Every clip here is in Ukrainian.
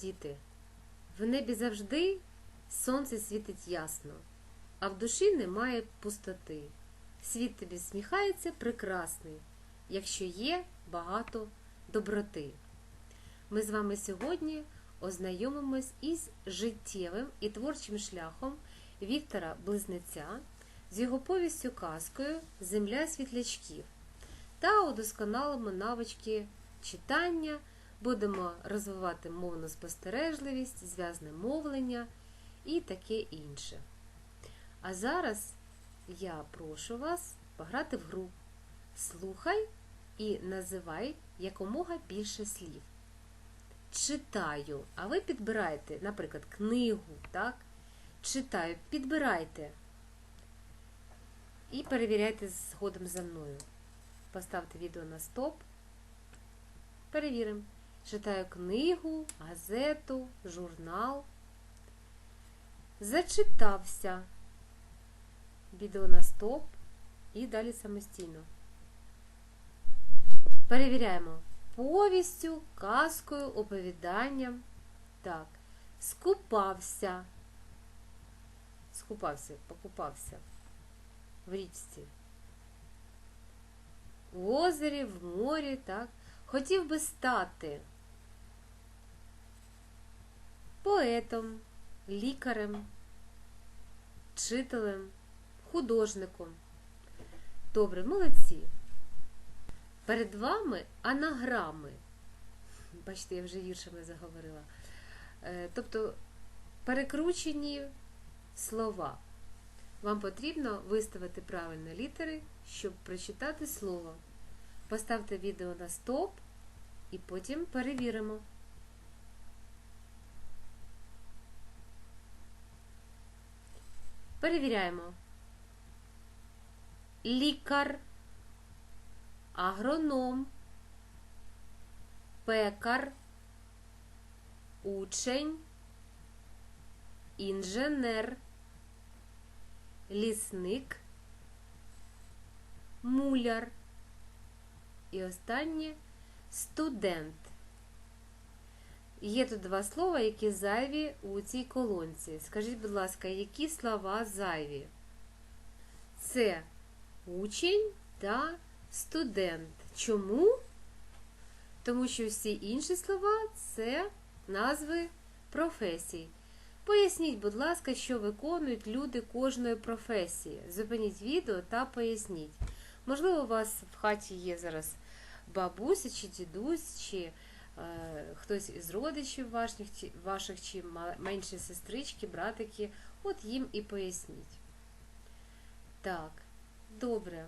діти. В небі завжди сонце світить ясно, а в душі немає пустоти. Світ тобі сміхається прекрасний, якщо є багато доброти. Ми з вами сьогодні ознайомимось із життєвим і творчим шляхом Віктора Близнеця з його повістю казкою Земля світлячків та удосконалимо навички читання, будемо розвивати мовну спостережливість, зв'язне мовлення і таке інше. А зараз я прошу вас пограти в гру. Слухай і називай якомога більше слів. Читаю, а ви підбирайте, наприклад, книгу, так? Читаю, підбирайте. І перевіряйте згодом за мною. Поставте відео на стоп. Перевіримо. Читаю книгу, газету, журнал. Зачитався. Відео на стоп. І далі самостійно. Перевіряємо повістю, казкою, оповіданням. Так. Скупався. Скупався, покупався в річці. В озері, в морі, так. Хотів би стати поетом, лікарем, вчителем, художником. Добре, молодці. Перед вами анаграми. Бачите, я вже віршами заговорила. Е, Тобто перекручені слова. Вам потрібно виставити правильно літери, щоб прочитати слово. Поставте відео на стоп і потім перевіримо. Перевіряємо. Лікар, агроном, пекар, учень, інженер, лісник, муляр. І останнє студент. Є тут два слова, які зайві у цій колонці. Скажіть, будь ласка, які слова зайві? Це учень та студент. Чому? Тому що всі інші слова це назви професій. Поясніть, будь ласка, що виконують люди кожної професії. Зупиніть відео та поясніть. Можливо, у вас в хаті є зараз бабуся чи дідусь, чи хтось із родичів ваших, ваших, чи менші сестрички, братики. От їм і поясніть. Так, добре.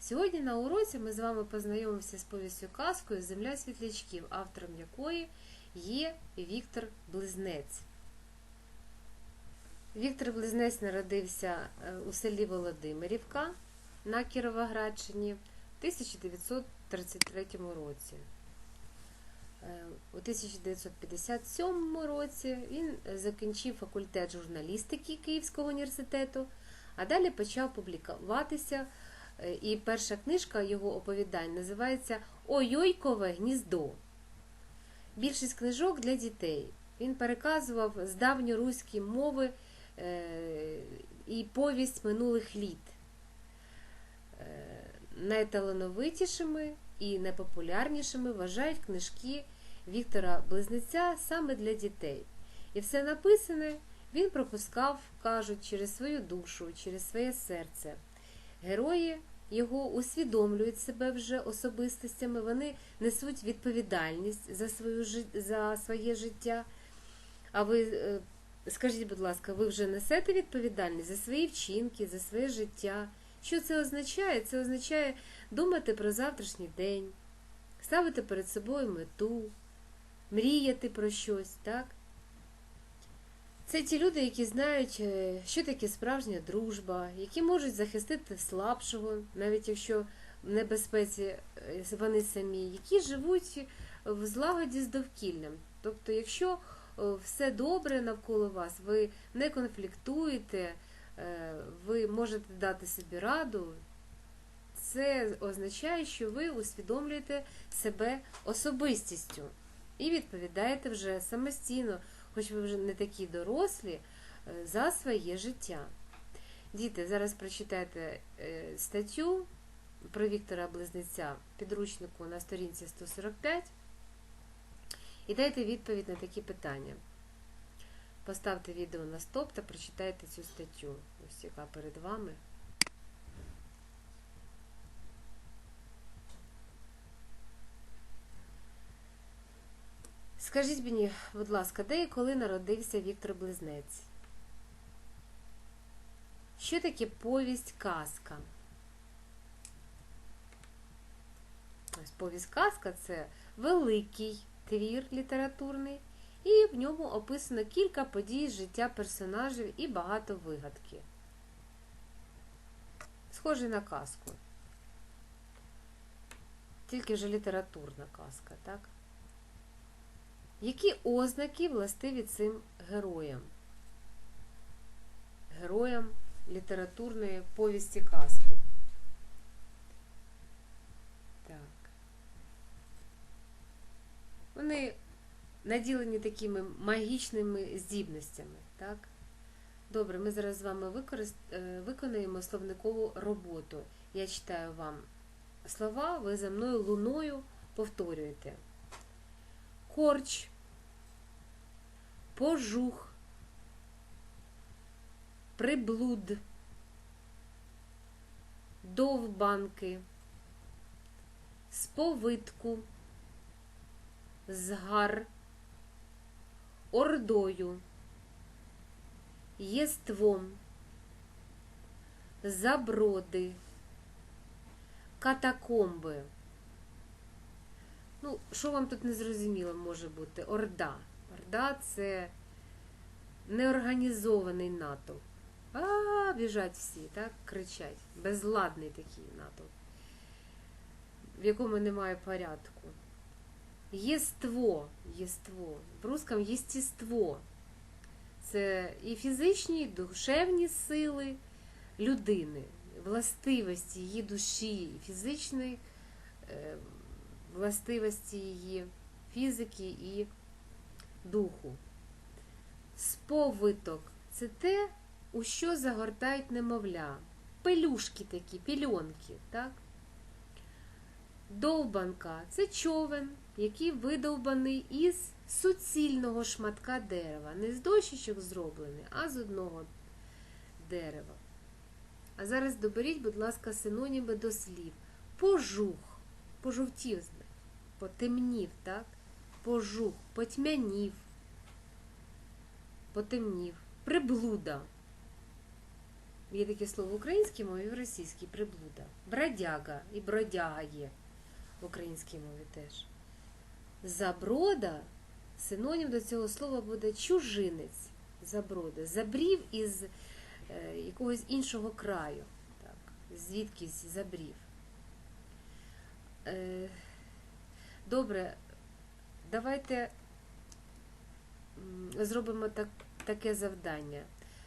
Сьогодні на уроці ми з вами познайомимося з повістю казкою Земля світлячків, автором якої є Віктор Близнець. Віктор Близнець народився е, у селі Володимирівка на Кіровоградщині в 1933 році. Е, У 1957 році він закінчив факультет журналістики Київського університету, а далі почав публікуватися. Е, І перша книжка його оповідань називається Ойойкове гніздо. Більшість книжок для дітей. Він переказував з давньоруської мови е, і повість минулих літ. Е, Найталановитішими і найпопулярнішими вважають книжки Віктора Близнеця саме для дітей. І все написане він пропускав, кажуть, через свою душу, через своє серце. Герої його усвідомлюють себе вже особистостями, вони несуть відповідальність за, свою, за своє життя. А ви е, скажіть, будь ласка, ви вже несете відповідальність за свої вчинки, за своє життя? Що це означає? Це означає думати про завтрашній день, ставити перед собою мету, мріяти про щось, так? Це ті люди, які знають, е, що таке справжня дружба, які можуть захистити слабшого, навіть якщо в небезпеці е, вони самі, які живуть в злагоді з довкіллям. Тобто, якщо е, все добре навколо вас, ви не конфліктуєте, ви можете дати собі раду, це означає, що ви усвідомлюєте себе особистістю. І відповідаєте вже самостійно, хоч ви вже не такі дорослі, е, за своє життя. Діти, зараз прочитайте е, статтю про Віктора Близнеця підручнику на сторінці 145 і дайте відповідь на такі питання. Поставте відео на стоп та прочитайте цю статтю, ось яка перед вами. Скажіть мені, будь ласка, де і коли народився Віктор Близнець? Що таке повість казка? Ось повість казка це великий твір літературний, і в ньому описано кілька подій з життя персонажів і багато вигадки. Схожий на казку. Тільки вже літературна казка, так? Які ознаки властиві цим героям? Героям літературної повісті казки. Так. Вони наділені такими магічними здібностями, так? Добре, ми зараз з вами використ... е, виконаємо словникову роботу. Я читаю вам слова, ви за мною луною повторюєте. Корч, пожух, приблуд, довбанки, сповитку, згар, ордою, єством, заброди, катакомби. Ну, що вам тут не зрозуміло може бути? Орда. Орда це неорганізований натовп. А, біжать всі, так? Кричать. Безладний такий натовп, в якому немає порядку. Єство, єство. В русском єстіство. Це і фізичні, і душевні сили людини, властивості її душі, фізичної е, властивості її фізики і духу. Сповиток це те, у що загортають немовля. Пелюшки такі, пільонки, так? Довбанка це човен, який видовбаний із суцільного шматка дерева. Не з дощечок зроблений, а з одного дерева. А зараз доберіть, будь ласка, синоніми до слів. Пожух, пожовтів, потемнів, так? Пожух, потьмянів, потемнів, приблуда. Є таке слово в українській мові, в російській приблуда. Бродяга і бродяга є в українській мові теж. Заброда, синонім до цього слова буде чужинець. Заброда. Забрів із е, якогось іншого краю. Так, звідкись забрів. Е, добре, давайте зробимо так, таке завдання.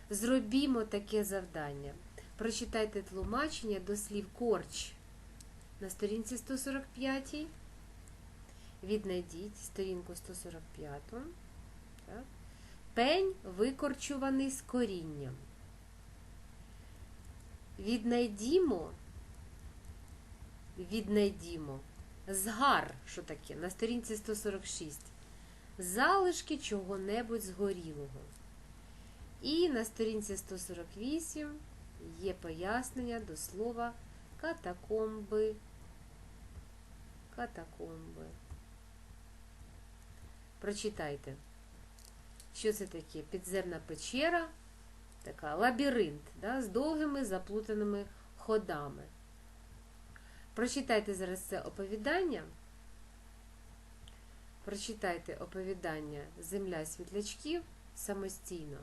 Зробімо таке завдання. Прочитайте тлумачення до слів корч на сторінці 145. Віднайдіть сторінку 145. Так. Пень викорчуваний з корінням. Віднайдімо, віднайдімо згар, що таке, на сторінці 146. Залишки чого-небудь згорілого. І на сторінці 148 є пояснення до слова катакомби. Катакомби. Прочитайте, що це таке? Підземна печера, така лабіринт да, з довгими заплутаними ходами. Прочитайте зараз це оповідання. Прочитайте оповідання Земля світлячків самостійно.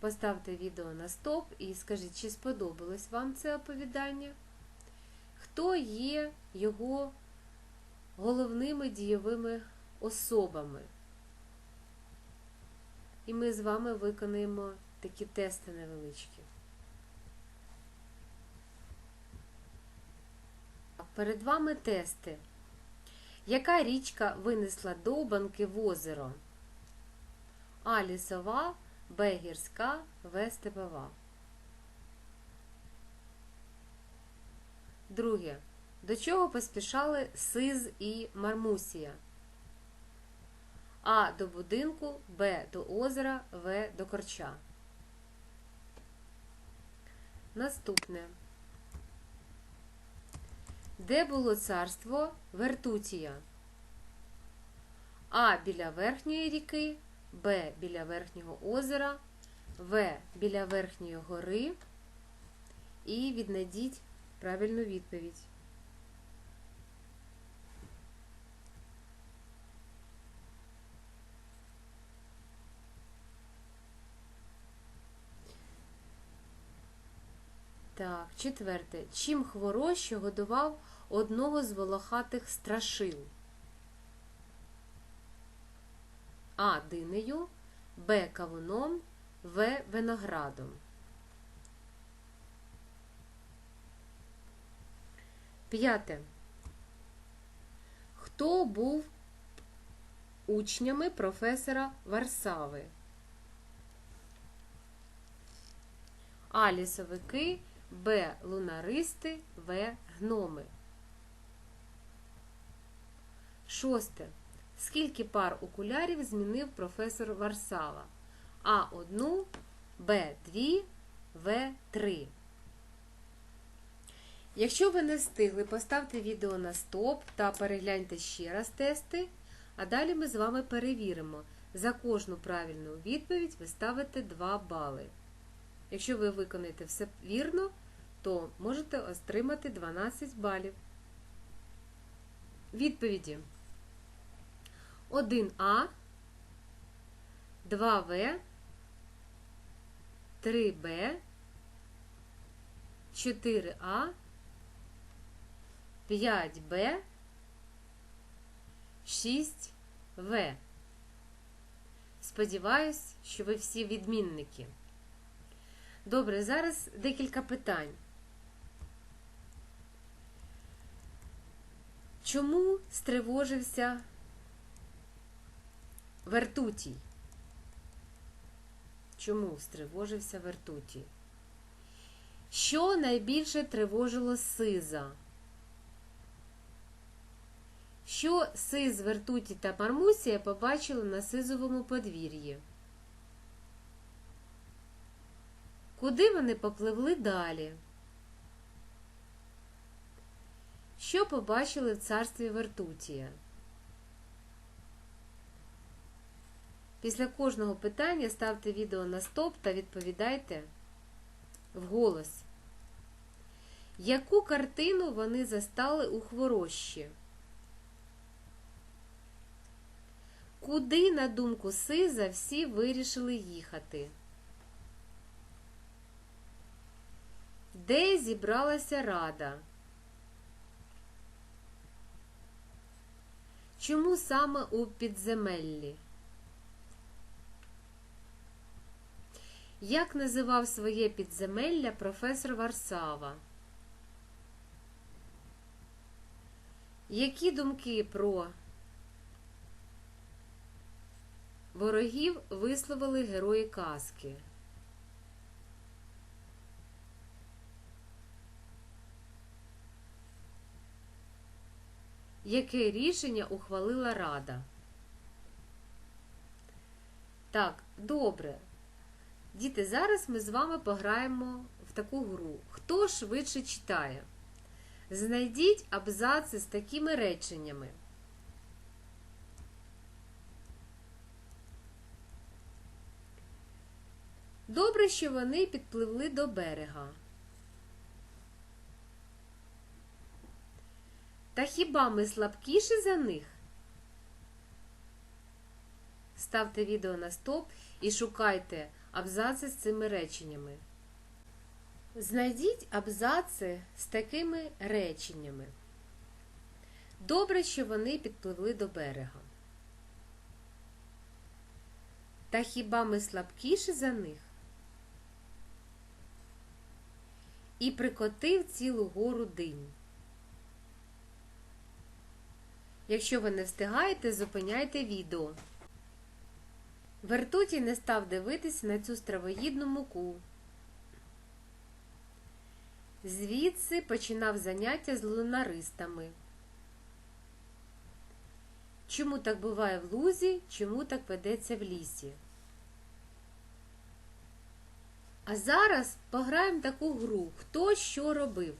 Поставте відео на стоп і скажіть, чи сподобалось вам це оповідання? Хто є його головними дієвими особами? І ми з вами виконаємо такі тести невеличкі. Перед вами тести. Яка річка винесла довбанки в озеро? А. Лісова, Б. Гірська, В. Степова. Друге. До чого поспішали Сиз і Мармусія? А. До будинку, Б. До озера, В. До корча. Наступне. Де було царство Вертутія? А. Біля верхньої ріки, Б. Біля верхнього озера, В. Біля верхньої гори. І віднайдіть правильну відповідь. Так, четверте. Чим хворощі годував одного з волохатих страшил? А. Динею, Б. Кавуном, В. Виноградом. П'яте. Хто був учнями професора Варсави? А. Лісовики, Б. Лунаристи, В. Гноми. Шосте. Скільки пар окулярів змінив професор Варсава? А. Одну, Б. Дві, В. Три. Якщо ви не встигли, поставте відео на стоп та перегляньте ще раз тести, а далі ми з вами перевіримо. За кожну правильну відповідь ви ставите 2 бали. Якщо ви виконаєте все вірно, то можете отримати 12 балів. Відповіді 1А, 2В, 3Б, 4А, 5Б, 6В. Сподіваюсь, що ви всі відмінники. Добре, зараз декілька питань. Чому стривожився Вертутій? Чому стривожився Вертутій? Що найбільше тривожило Сиза? Що Сиз, Вертуті та Мармусія побачили на Сизовому подвір'ї? Куди вони попливли далі? Що побачили в царстві Вертутія? Після кожного питання ставте відео на стоп та відповідайте вголос. Яку картину вони застали у хворощі? Куди, на думку Сиза, всі вирішили їхати? Де зібралася рада? Чому саме у підземеллі? Як називав своє підземелля професор Варсава? Які думки про ворогів висловили герої казки? Яке рішення ухвалила Рада? Так, добре. Діти, зараз ми з вами пограємо в таку гру. Хто швидше читає? Знайдіть абзаци з такими реченнями. Добре, що вони підпливли до берега. Та хіба ми слабкіші за них? Ставте відео на стоп і шукайте абзаци з цими реченнями. Знайдіть абзаци з такими реченнями. Добре, що вони підпливли до берега. Та хіба ми слабкіші за них? І прикотив цілу гору динь. Якщо ви не встигаєте, зупиняйте відео. Вертутій не став дивитися на цю стравоїдну муку. Звідси починав заняття з лунаристами. Чому так буває в лузі, чому так ведеться в лісі? А зараз пограємо таку гру. Хто що робив?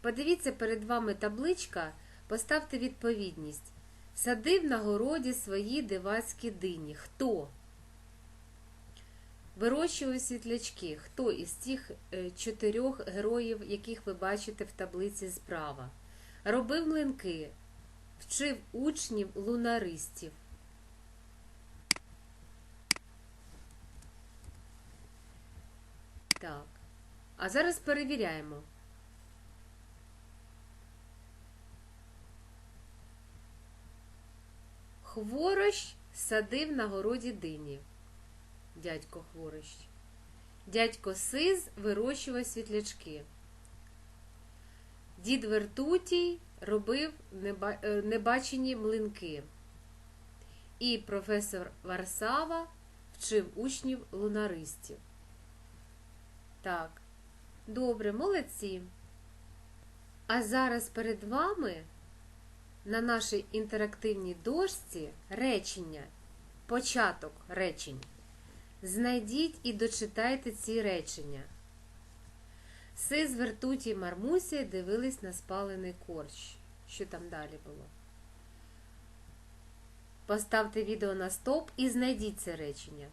Подивіться перед вами табличка, поставте відповідність. Садив на городі свої дивацькі дині. Хто? Вирощував світлячки. Хто із цих е, чотирьох героїв, яких ви бачите в таблиці справа? Робив млинки, вчив учнів лунаристів. Так. А зараз перевіряємо. Хворощ садив на городі дині. Дядько Хворощ. Дядько Сиз вирощував світлячки. Дід Вертутій робив е, небачені млинки. І професор Варсава вчив учнів лунаристів. Так, добре, молодці. А зараз перед вами на нашій інтерактивній дошці речення, початок речень. Знайдіть і дочитайте ці речення. Сиз, Вертуті і дивились на спалений корч. Що там далі було? Поставте відео на стоп і знайдіть це речення.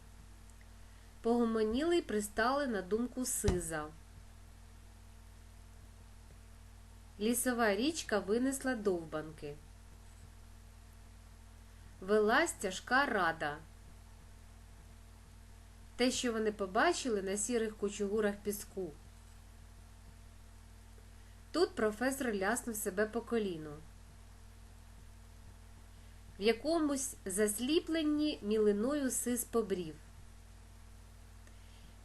Погомоніли й пристали на думку Сиза. Лісова річка винесла довбанки. Велась тяжка рада. Те, що вони побачили на сірих кучугурах піску. Тут професор ляснув себе по коліну. В якомусь засліпленні мілиною сис побрів.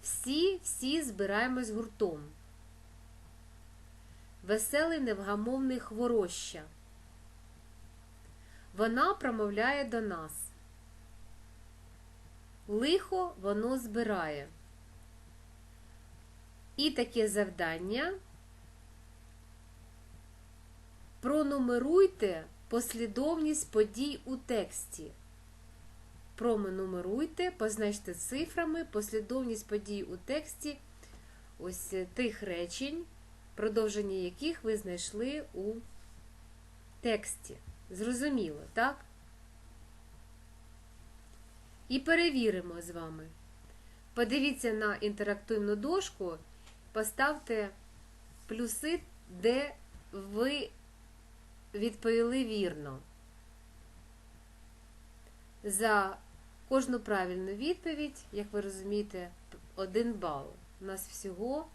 Всі, всі збираємось гуртом. Веселий невгамовний хвороща. Вона промовляє до нас. Лихо воно збирає. І таке завдання. Пронумеруйте послідовність подій у тексті. Пронумеруйте, позначте цифрами послідовність подій у тексті ось тих речень, продовження яких ви знайшли у тексті. Зрозуміло, так? І перевіримо з вами. Подивіться на інтерактивну дошку, поставте плюси, де ви відповіли вірно. За кожну правильну відповідь, як ви розумієте, один бал. У нас всього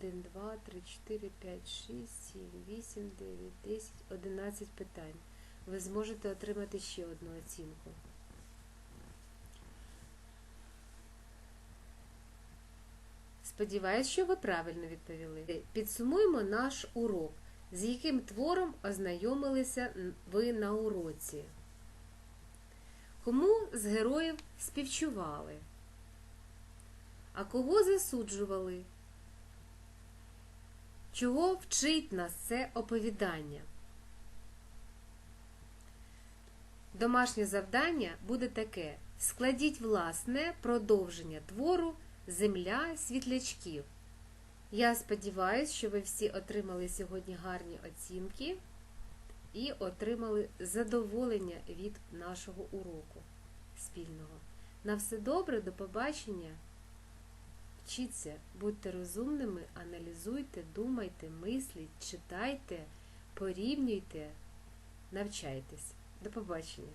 1, 2, 3, 4, 5, 6, 7, 8, 9, 10, 11 питань. Ви зможете отримати ще одну оцінку. Сподіваюсь, що ви правильно відповіли. Підсумуємо наш урок. З яким твором ознайомилися ви на уроці? Кому з героїв співчували? А кого засуджували? Чого вчить нас це оповідання? Домашнє завдання буде таке: складіть власне продовження твору Земля світлячків. Я сподіваюся, що ви всі отримали сьогодні гарні оцінки і отримали задоволення від нашого уроку спільного. На все добре, до побачення. Вчіться, будьте розумними, аналізуйте, думайте, мисліть, читайте, порівнюйте, навчайтесь. До побачення!